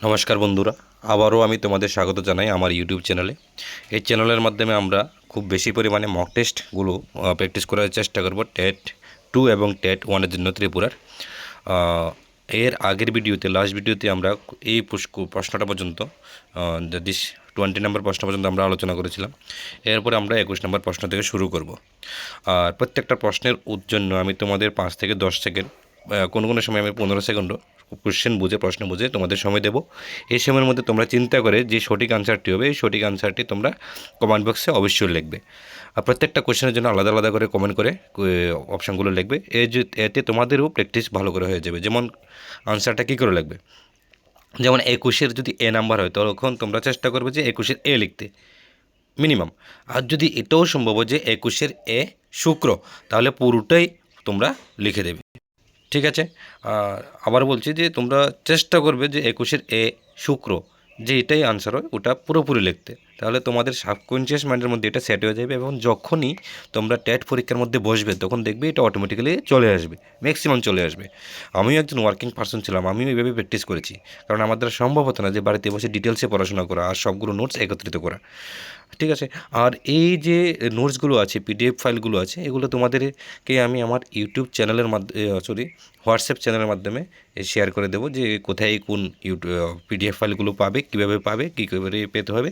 নমস্কার বন্ধুরা, আবারও আমি তোমাদের স্বাগত জানাই আমার ইউটিউব চ্যানেলে এই চ্যানেলের মাধ্যমে আমরা খুব বেশি পরিমাণে মক টেস্টগুলো প্র্যাকটিস করার চেষ্টা করব টেট টু এবং টেট ওয়ানের জন্য ত্রিপুরার। এর আগের ভিডিওতে লাস্ট ভিডিওতে আমরা এই প্রশ্নটা পর্যন্ত যদি টোয়েন্টি নম্বর প্রশ্ন পর্যন্ত আমরা আলোচনা করেছিলাম। এরপরে আমরা একুশ নম্বর প্রশ্ন থেকে শুরু করব। আর প্রত্যেকটা প্রশ্নের জন্য আমি তোমাদের পাঁচ থেকে দশ সেকেন্ড কোনো কোনো সময় আমি পনেরো সেকেন্ডও কোশ্চেন বুঝে, প্রশ্ন বুঝে তোমাদের সময় দেবো। এই সময়ের মধ্যে তোমরা চিন্তা করে যে সঠিক আনসারটি হবে, এই সঠিক আনসারটি তোমরা কমেন্ট বক্সে অবশ্যই লিখবে। আর প্রত্যেকটা কোশ্চেনের জন্য আলাদা আলাদা করে কমেন্ট করে অপশানগুলো লিখবে। এতে তোমাদেরও প্র্যাকটিস ভালো করে হয়ে যাবে। যেমন আনসারটা কী করে লাগবে যেমন একুশের যদি এ নাম্বার হয়, তখন তোমরা চেষ্টা করবে যে একুশের এ লিখতে। মিনিমাম আর যদি এটাও সম্ভব যে একুশের এ শুক্র, তাহলে পুরোটাই তোমরা লিখে দেবে। ঠিক আছে? আবার বলছি যে তোমরা চেষ্টা করবে যে একুশের এ শুক্র যে এটাই আনসার হয় ওটা পুরোপুরি লিখতে। তাহলে তোমাদের সাবকনসিয়াস মাইন্ডের মধ্যে এটা সেট হয়ে যাবে এবং যখনই তোমরা টেট পরীক্ষার মধ্যে বসবে, তখন দেখবে এটা অটোমেটিক্যালি চলে আসবে ম্যাক্সিমাম চলে আসবে। আমিও একজন ওয়ার্কিং পার্সন ছিলাম, আমিও এইভাবে প্র্যাকটিস করেছি। কারণ আমার দ্বারা সম্ভব হতো না যে বাড়িতে বসে ডিটেলসে পড়াশোনা করা আর সবগুলো নোটস একত্রিত করা। ঠিক আছে? আর এই যে নোটসগুলো আছে পিডিএফ ফাইলগুলো আছে, এগুলো তোমাদেরকে আমি আমার ইউটিউব চ্যানেলের মাধ্যমে সরি হোয়াটসঅ্যাপ চ্যানেলের মাধ্যমে শেয়ার করে দেবো যে কোথায় কোন ইউটিউব পিডিএফ ফাইলগুলো পাবে, কীভাবে পাবে, কী করে পেতে হবে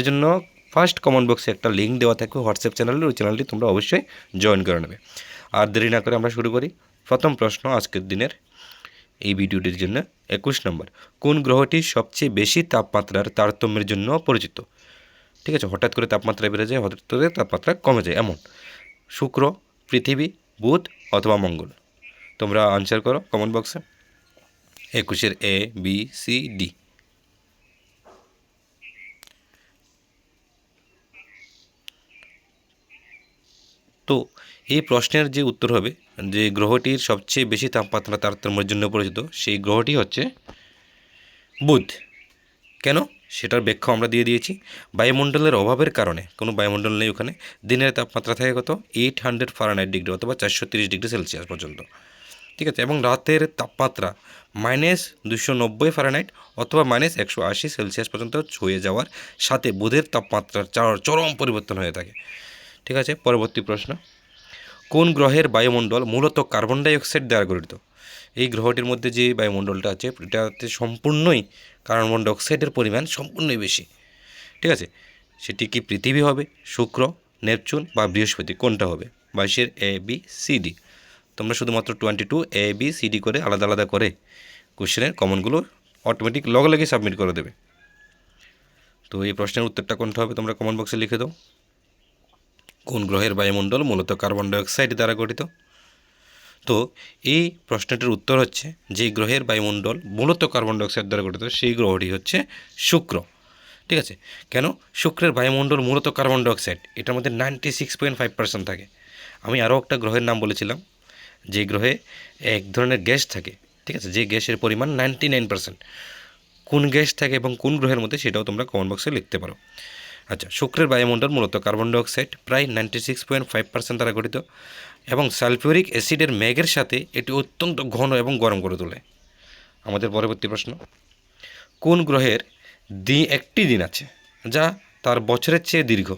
সেজন্য ফার্স্ট কমেন্ট বক্সে একটা লিঙ্ক দেওয়া থাকবে হোয়াটসঅ্যাপ চ্যানেলের ওই চ্যানেলটি তোমরা অবশ্যই জয়েন করে নেবে। আর দেরি না করে আমরা শুরু করি। প্রথম প্রশ্ন আজকের দিনের, এই ভিডিওটির জন্য একুশ নম্বর। কোন গ্রহটি সবচেয়ে বেশি তাপমাত্রার তারতম্যের জন্য পরিচিত? ঠিক আছে, হঠাৎ করে তাপমাত্রা বেড়ে যায়, হঠাৎ করে তাপমাত্রা কমে যায়, এমন। শুক্র, পৃথিবী, বুধ অথবা মঙ্গল। তোমরা আনসার করো কমেন্ট বক্সে একুশের এ বি সি ডি তো এই প্রশ্নের যে উত্তর হবে, যে গ্রহটির সবচেয়ে বেশি তাপমাত্রা তারতম্যের জন্য পরিচিত, সেই গ্রহটি হচ্ছে বুধ। কেন? সেটার ব্যাখ্যা আমরা দিয়ে দিয়েছি। বায়ুমণ্ডলের অভাবের কারণে, কোনো বায়ুমণ্ডল নেই ওখানে। দিনের তাপমাত্রা থাকে কত? এইট হান্ড্রেড ফারেনহাইট ডিগ্রি অথবা চারশো তিরিশ ডিগ্রি সেলসিয়াস পর্যন্ত। ঠিক আছে? এবং রাতের তাপমাত্রা মাইনাস দুশো নব্বই ফারেনহাইট অথবা মাইনাস একশো আশি সেলসিয়াস পর্যন্ত ছুঁয়ে যাওয়ার সাথে বুধের তাপমাত্রার চর- চরম পরিবর্তন হয়ে থাকে। ঠিক আছে? পরবর্তী প্রশ্ন। কোন গ্রহের বায়ুমণ্ডল মূলত কার্বন ডাই অক্সাইড দ্বারা গঠিত? এই গ্রহটির মধ্যে যে বায়ুমণ্ডলটা আছে এটাতে সম্পূর্ণই কার্বন ডাইঅক্সাইডের পরিমাণ, সম্পূর্ণই বেশি। ঠিক আছে? সেটি কি পৃথিবী হবে, শুক্র, নেপচুন বা বৃহস্পতি? কোনটা হবে? বাইশের এ বি সি ডি তোমরা শুধুমাত্র twenty two A B C D করে আলাদা আলাদা করে কোশ্চেনের কমনগুলো অটোমেটিক লগে লগে সাবমিট করে দেবে। তো এই প্রশ্নের উত্তরটা কোনটা হবে তোমরা কমেন্ট বক্সে লিখে দাও। কোন গ্রহের বায়ুমণ্ডল মূলত কার্বন ডাইঅক্সাইড দ্বারা গঠিত? তো এই প্রশ্নটির উত্তর হচ্ছে, যে গ্রহের বায়ুমণ্ডল মূলত কার্বন ডাইঅক্সাইড দ্বারা গঠিত, সেই গ্রহটি হচ্ছে শুক্র। ঠিক আছে? কেন? শুক্রের বায়ুমণ্ডল মূলত কার্বন ডাইঅক্সাইড, এটার মধ্যে ninety six point five percent থাকে। আমি আরও একটা গ্রহের নাম বলেছিলাম, যে গ্রহে এক ধরনের গ্যাস থাকে। ঠিক আছে? যে গ্যাসের পরিমাণ নাইনটি নাইন পার্সেন্ট কোন গ্যাস থাকে এবং কোন গ্রহের মধ্যে, সেটাও তোমরা কমেন্ট বক্সে লিখতে পারো। আচ্ছা শুক্রের বায়ুমণ্ডল মূলত কার্বন ডাইঅক্সাইড, প্রায় ninety six point five percent দ্বারা গঠিত এবং সালফিউরিক অ্যাসিডের মেঘের সাথে এটি অত্যন্ত ঘন এবং গরম করে তোলে। আমাদের পরবর্তী প্রশ্ন। কোন গ্রহের দি একটি দিন আছে, যা তার বছরের চেয়ে দীর্ঘ?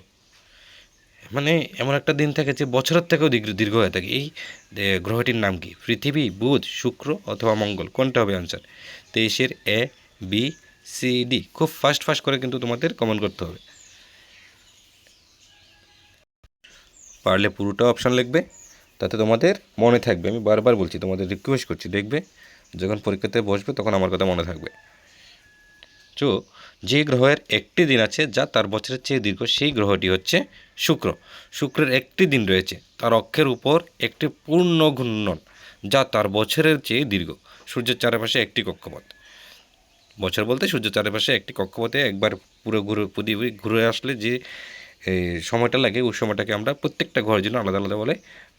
মানে এমন একটা দিন থাকে যে বছরের থেকেও দীর্ঘ হয়ে থাকে। এই গ্রহটির নাম কি? পৃথিবী, বুধ, শুক্র অথবা মঙ্গল? কোনটা হবে আনসার তেইশের এ বি সি ডি খুব ফাস্ট ফাস্ট করে কিন্তু তোমাদের কমেন্ট করতে হবে। পারলে পুরোটা অপশান লিখবে, তাতে তোমাদের মনে থাকবে। আমি বারবার বলছি, তোমাদের রিকোয়েস্ট করছি, দেখবে যখন পরীক্ষাতে বসবে তখন আমার কথা মনে থাকবে। তো যে গ্রহের একটি দিন আছে, যা তার বছরের চেয়ে দীর্ঘ, সেই গ্রহটি হচ্ছে শুক্র। শুক্রের একটি দিন রয়েছে, তার অক্ষের উপর একটি পূর্ণ ঘূর্ণন, যা তার বছরের চেয়ে দীর্ঘ। সূর্যের চারপাশে একটি কক্ষপথ। বছর বলতে সূর্যের চারপাশে একটি কক্ষপথে একবার পুরো ঘুরে ঘুরে আসলে যে সময়টা লাগে, ওই সময়টাকে আমরা প্রত্যেকটা ঘরের জন্য আলাদা আলাদা বলে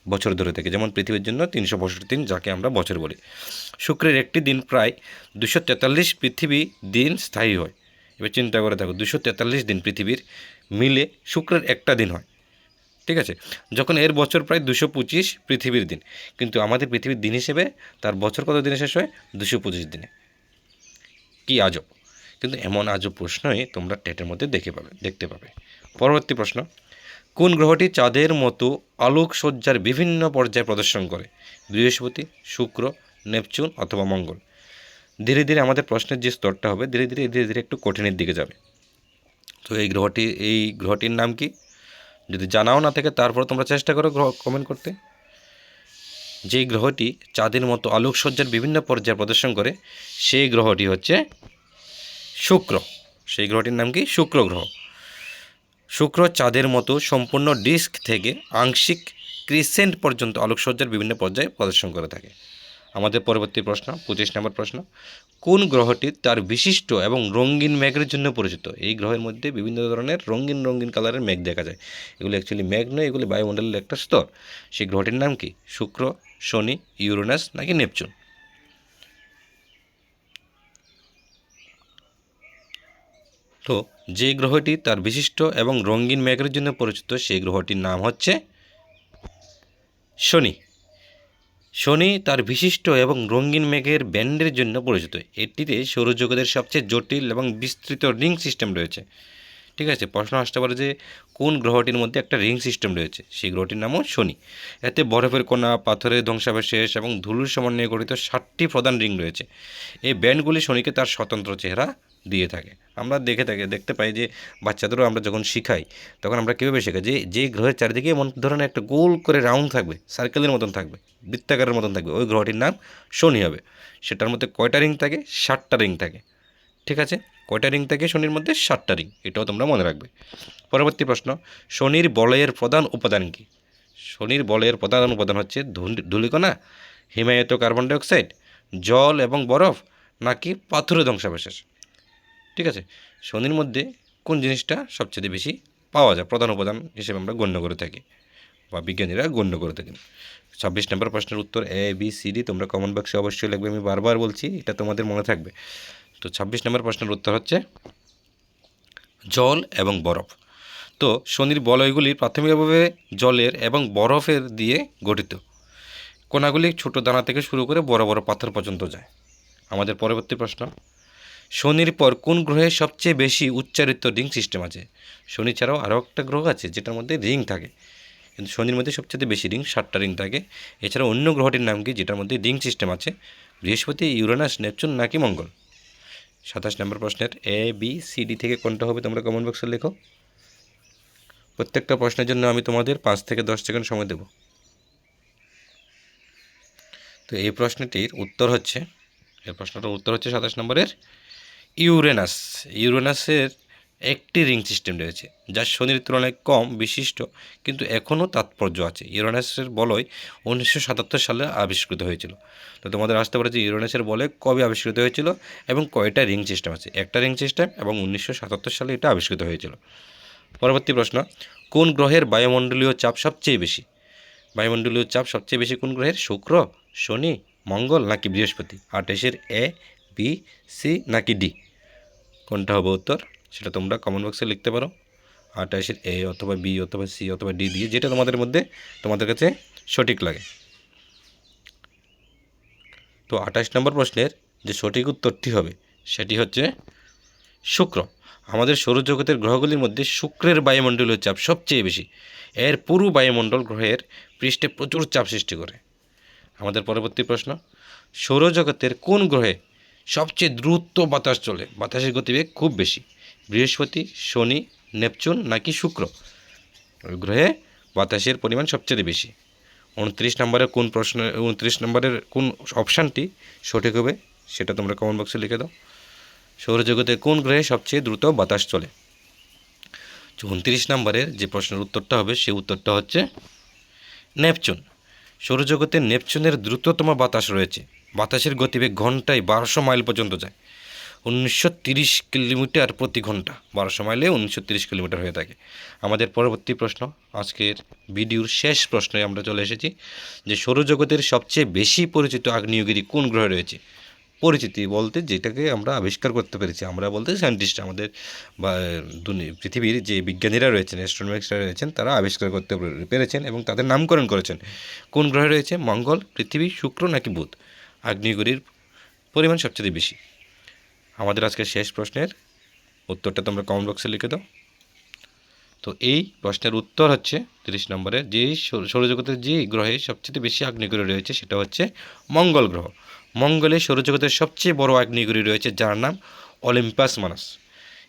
বছর ধরে থাকে। যেমন পৃথিবীর জন্য তিনশো পঁয়ষট্টি দিন, যাকে আমরা বছর বলি। শুক্রের একটি দিন প্রায় দুশো তেতাল্লিশ পৃথিবী দিন স্থায়ী হয়। এবার চিন্তা করে থাকো দুশো তেতাল্লিশ দিন পৃথিবীর মিলে শুক্রের একটা দিন হয়। ঠিক আছে? যখন এর বছর প্রায় দুশো পঁচিশ পৃথিবীর দিন। কিন্তু আমাদের পৃথিবীর দিন হিসেবে তার বছর কত দিনে শেষ হয়? দুশো পঁচিশ দিনে। কি আজব। কিন্তু এমন আজও প্রশ্নই তোমরা টেটের মধ্যে দেখে পাবে, দেখতে পাবে। পরবর্তী প্রশ্ন, কোন গ্রহটি চাঁদের মতো আলোকসজ্জার বিভিন্ন পর্যায়ে প্রদর্শন করে? বৃহস্পতি, শুক্র, নেপচুন অথবা মঙ্গল। ধীরে ধীরে আমাদের প্রশ্নের যে স্তরটা হবে, ধীরে ধীরে ধীরে ধীরে একটু কঠিনের দিকে যাবে। তো এই গ্রহটি, এই গ্রহটির নাম কি? যদি জানাও না থাকে, তারপর তোমরা চেষ্টা করো গ্রহ কমেন্ট করতে। যেই গ্রহটি চাঁদের মতো আলোকসজ্জার বিভিন্ন পর্যায়ে প্রদর্শন করে, সেই গ্রহটি হচ্ছে শুক্র। সেই গ্রহটির নাম কি? শুক্র গ্রহ। শুক্র চাঁদের মতো সম্পূর্ণ ডিস্ক থেকে আংশিক ক্রিসেন্ট পর্যন্ত আলোকসজ্জার বিভিন্ন পর্যায়ে প্রদর্শন করে থাকে। আমাদের পরবর্তী প্রশ্ন, পঁচিশ নম্বর প্রশ্ন। কোন গ্রহটি তার বিশিষ্ট এবং রঙিন মেঘের জন্য পরিচিত? এই গ্রহের মধ্যে বিভিন্ন ধরনের রঙিন রঙিন কালারের মেঘ দেখা যায়। এগুলো অ্যাকচুয়ালি মেঘ নয়, এগুলি বায়ুমণ্ডলের একটা স্তর। সেই গ্রহটির নাম কি? শুক্র, শনি, ইউরেনাস নাকি নেপচুন? তো যে গ্রহটি তার বিশিষ্ট এবং রঙিন মেঘের জন্য পরিচিত, সেই গ্রহটির নাম হচ্ছে শনি। শনি তার বিশিষ্ট এবং রঙিন মেঘের ব্যান্ডের জন্য পরিচিত। এটিতে সৌরজগতের সবচেয়ে জটিল এবং বিস্তৃত রিং সিস্টেম রয়েছে। ঠিক আছে? প্রশ্ন আসতে পারে যে কোন গ্রহটির মধ্যে একটা রিং সিস্টেম রয়েছে? সেই গ্রহটির নামও শনি। এতে বরফের কণা, পাথরের ধ্বংসাবশেষ এবং ধুলোর সমন্বয়ে গঠিত ষাটটি প্রধান রিং রয়েছে। এই ব্যান্ডগুলি শনিকে তার স্বতন্ত্র চেহারা দিয়ে থাকে। আমরা দেখে থাকি, দেখতে পাই যে বাচ্চাদেরও আমরা যখন শিখাই, তখন আমরা কীভাবে শেখাই? যে যে গ্রহের চারিদিকে এমন ধরনের একটা গোল করে রাউন্ড থাকবে, সার্কেলের মতন থাকবে, বৃত্তাকারের মতন থাকবে, ওই গ্রহটির নাম শনি হবে। সেটার মধ্যে কয়টা রিং থাকে? ষাটটা রিং থাকে। ঠিক আছে? কয়টা রিং থাকে? শনির মধ্যে ষাটটা রিং এটাও তোমরা মনে রাখবে। পরবর্তী প্রশ্ন, শনির বলয়ের প্রধান উপাদান কী? শনির বলয়ের প্রধান উপাদান হচ্ছে ধূলি- ধূলিকণা, হিমায়িত কার্বন ডাইঅক্সাইড, জল এবং বরফ, নাকি পাথরের ধ্বংসাবশেষ? ঠিক আছে, শনির মধ্যে কোন জিনিসটা সবচেয়ে বেশি পাওয়া যায়? প্রধান উপাদান হিসেবে আমরা গণ্য করে থাকি, বা বিজ্ঞানীরা গণ্য করে থাকেন। ছাব্বিশ নম্বর প্রশ্নের উত্তর এ বি সি ডি তোমরা কমেন্ট বক্সে অবশ্যই লিখবে, আমি বারবার বলছি, এটা তোমাদের মনে থাকবে। তো ছাব্বিশ নম্বর প্রশ্নের উত্তর হচ্ছে জল এবং বরফ। তো শনির বলয়গুলি প্রাথমিকভাবে জলের এবং বরফের দিয়ে গঠিত। কোনাগুলি ছোট দানা থেকে শুরু করে বড় বড় পাথর পর্যন্ত যায়। আমাদের পরবর্তী প্রশ্ন, শনির পর কোন গ্রহে সবচেয়ে বেশি উচ্চারিত রিং সিস্টেম আছে? শনি ছাড়াও আরও একটা গ্রহ আছে যেটার মধ্যে রিং থাকে। কিন্তু শনির মধ্যে সবচেয়ে বেশি রিং ষাটটা রিং থাকে। এছাড়া অন্য গ্রহটির নাম কি যেটার মধ্যে রিং সিস্টেম আছে? বৃহস্পতি, ইউরেনাস, নেপচুন নাকি মঙ্গল? সাতাশ নম্বর প্রশ্নের এ বি সি ডি থেকে কোনটা হবে তোমরা কমেন্ট বক্সে লেখো। প্রত্যেকটা প্রশ্নের জন্য আমি তোমাদের পাঁচ থেকে দশ সেকেন্ড সময় দেব। তো এই প্রশ্নটির উত্তর হচ্ছে, এই প্রশ্নটার উত্তর হচ্ছে সাতাশ নম্বরের ইউরেনাস ইউরেনাসের একটি রিং সিস্টেম রয়েছে, যা শনির তুলনায় কম বিশিষ্ট কিন্তু এখনও তাৎপর্য আছে। ইউরেনাসের বলয় উনিশশো সাতাত্তর সালে আবিষ্কৃত হয়েছিল। তো তোমাদের আসতে পারে যে ইউরেনাসের বলয় কবে আবিষ্কৃত হয়েছিল এবং কয়টা রিং সিস্টেম আছে? একটা রিং সিস্টেম এবং উনিশশো সাতাত্তর সালে এটা আবিষ্কৃত হয়েছিল। পরবর্তী প্রশ্ন, কোন গ্রহের বায়ুমণ্ডলীয় চাপ সবচেয়ে বেশি? বায়ুমণ্ডলীয় চাপ সবচেয়ে বেশি কোন গ্রহের? শুক্র, শনি, মঙ্গল নাকি বৃহস্পতি? আঠাশের এ, বি, সি নাকি ডি? কোনটা হবে উত্তর? সেটা তোমরা কমেন্ট বক্সে লিখতে পারো। আঠাশের এ অথবা বি অথবা সি অথবা ডি দিয়ে যেটা তোমাদের মধ্যে তোমাদের কাছে সঠিক লাগে। তো আঠাশ নম্বর প্রশ্নের যে সঠিক উত্তরটি হবে, সেটি হচ্ছে শুক্র। আমাদের সৌরজগতের গ্রহগুলির মধ্যে শুক্রের বায়ুমণ্ডলীয় চাপ সবচেয়ে বেশি। এর পুরো বায়ুমণ্ডল গ্রহের পৃষ্ঠে প্রচুর চাপ সৃষ্টি করে। আমাদের পরবর্তী প্রশ্ন, সৌরজগতের কোন গ্রহে সবচেয়ে দ্রুত বাতাস চলে? বাতাসের গতিবেগ খুব বেশি। বৃহস্পতি, শনি, নেপচুন নাকি শুক্র? ওই গ্রহে বাতাসের পরিমাণ সবচেয়ে বেশি। উনত্রিশ নম্বরের কোন প্রশ্ন, উনত্রিশ নম্বরের কোন অপশানটি সঠিক হবে সেটা তোমরা কমেন্ট বক্সে লিখে দাও। সৌরজগতের কোন গ্রহে সবচেয়ে দ্রুত বাতাস চলে? উনত্রিশ নম্বরের যে প্রশ্নের উত্তরটা হবে সেই উত্তরটা হচ্ছে নেপচুন। সৌরজগতে নেপচুনের দ্রুততম বাতাস রয়েছে। বাতাসের গতিবেগ ঘন্টায় বারোশো মাইল পর্যন্ত যায়। উনিশশো তিরিশ কিলোমিটার প্রতি ঘণ্টা। বারোশো মাইলে উনিশশো তিরিশ কিলোমিটার হয়ে থাকে। আমাদের পরবর্তী প্রশ্ন, আজকের ভিডিওর শেষ প্রশ্নে আমরা চলে এসেছি যে সৌরজগতের সবচেয়ে বেশি পরিচিত আগ্নেয়গিরি কোন গ্রহে রয়েছে? পরিচিতি বলতে যেটাকে আমরা আবিষ্কার করতে পেরেছি। আমরা বলতে সায়েন্টিস্ট আমাদের, বা পৃথিবীর যে বিজ্ঞানীরা রয়েছেন অ্যাস্ট্রোনমিক্সরা রয়েছেন, তারা আবিষ্কার করতে পেরেছেন এবং তাদের নামকরণ করেছেন। কোন গ্রহে রয়েছে? মঙ্গল, পৃথিবী, শুক্র নাকি বুধ? আগ্নেয়গিরির পরিমাণ সবচেয়ে বেশি। আমাদের আজকে শেষ প্রশ্নের উত্তরটা তোমরা কমেন্ট বক্সে লিখে দাও। তো এই প্রশ্নের উত্তর হচ্ছে তিরিশ নম্বরে যেই সৌরজগতের যে গ্রহে সবচেয়ে বেশি আগ্নেয়গিরি রয়েছে সেটা হচ্ছে মঙ্গল গ্রহ। মঙ্গলে সৌরজগতের সবচেয়ে বড় আগ্নেয়গিরি রয়েছে যার নাম অলিম্পাস মানস।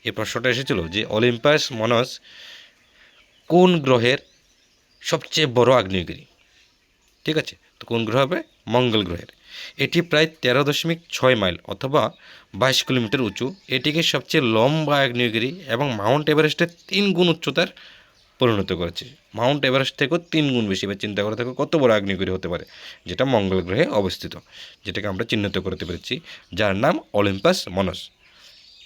এই প্রশ্নটা এসেছিল যে অলিম্পাস মানস কোন গ্রহের সবচেয়ে বড় আগ্নেয়গিরি? ঠিক আছে? তো কোন গ্রহ হবে? মঙ্গল গ্রহের। এটি প্রায় তেরো দশমিক ছয় মাইল অথবা বাইশ কিলোমিটার উঁচু। এটিকে সবচেয়ে লম্বা আগ্নেয়গিরি এবং মাউন্ট এভারেস্টের তিন গুণ উচ্চতার পরিণত করেছে। মাউন্ট এভারেস্ট থেকেও তিন গুণ বেশি এবার চিন্তা করে থাকো কত বড় আগ্নেয়গিরি হতে পারে, যেটা মঙ্গল গ্রহে অবস্থিত, যেটাকে আমরা চিহ্নিত করতে পেরেছি, যার নাম অলিম্পাস মনস।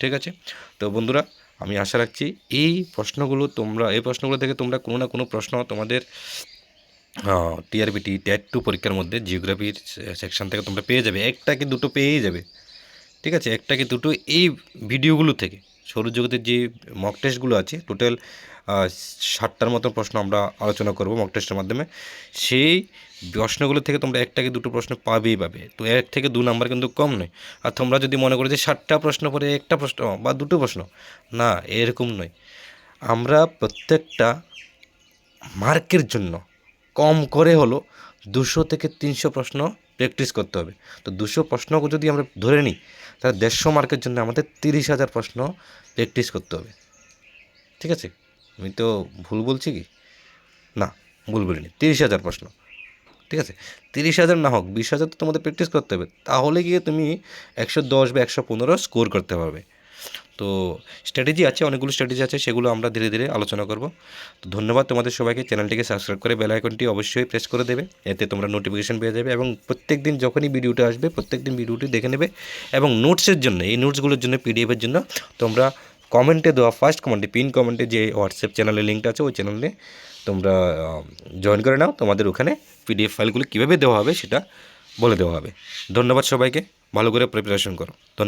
ঠিক আছে? তো বন্ধুরা, আমি আশা রাখছি এই প্রশ্নগুলো তোমরা, এই প্রশ্নগুলো থেকে তোমরা কোনো না কোনো প্রশ্ন তোমাদের টিআরবিটি ট্যাট টু পরীক্ষার মধ্যে জিওগ্রাফির সেকশন থেকে তোমরা পেয়ে যাবে। একটা কি দুটো পেয়েই যাবে। ঠিক আছে? একটা কি দুটো এই ভিডিওগুলো থেকে সৌরজগতের যে মক টেস্টগুলো আছে টোটাল ষাটটার মতো প্রশ্ন আমরা আলোচনা করব মক টেস্টের মাধ্যমে। সেই প্রশ্নগুলো থেকে তোমরা একটা কি দুটো প্রশ্ন পাবেই পাবে। তো এক থেকে দু নাম্বার কিন্তু কম নয়। আর তোমরা যদি মনে করো যে ষাটটা প্রশ্ন পরে একটা প্রশ্ন বা দুটো প্রশ্ন, না, এরকম নয়। আমরা প্রত্যেকটা মার্কের জন্য কম করে হলো দুশো থেকে তিনশো প্রশ্ন প্র্যাকটিস করতে হবে। তো দুশো প্রশ্ন যদি আমরা ধরে নিই, তাহলে দেড়শো মার্কের জন্য আমাদের তিরিশ হাজার প্রশ্ন প্র্যাকটিস করতে হবে। ঠিক আছে? আমি তো ভুল বলছি কি? না, ভুল বলিনি। তিরিশ হাজার প্রশ্ন। ঠিক আছে? তিরিশ হাজার না হোক, বিশ হাজার তো তোমাদের প্র্যাকটিস করতে হবে। তাহলে গিয়ে তুমি একশো দশ বা একশো পনেরো স্কোর করতে পারবে। তো স্ট্র্যাটেজি আছে, অনেকগুলো স্ট্র্যাটেজি আছে, সেগুলো আমরা ধীরে ধীরে আলোচনা করব। তো ধন্যবাদ তোমাদের সবাইকে। চ্যানেলটিকে সাবস্ক্রাইব করে বেল আইকনটি অবশ্যই প্রেস করে দেবে, এতে তোমরা নোটিফিকেশন পেয়ে যাবে এবং প্রত্যেক দিন যখনই ভিডিওটা আসবে প্রত্যেক দিন ভিডিওটি দেখে নেবে এবং নোটসের জন্য, এই নোটসগুলোর জন্য পিডিএফের জন্য তোমরা কমেন্টে দেওয়া ফার্স্ট কমেন্টে পিন কমেন্টে যে হোয়াটসঅ্যাপ চ্যানেলের লিঙ্কটা আছে, ওই চ্যানেলে তোমরা জয়েন করে নাও। তোমাদের ওখানে পিডিএফ ফাইলগুলো কীভাবে দেওয়া হবে সেটা বলে দেওয়া হবে। ধন্যবাদ সবাইকে। ভালো করে প্রিপারেশন করো। ধন্যবাদ।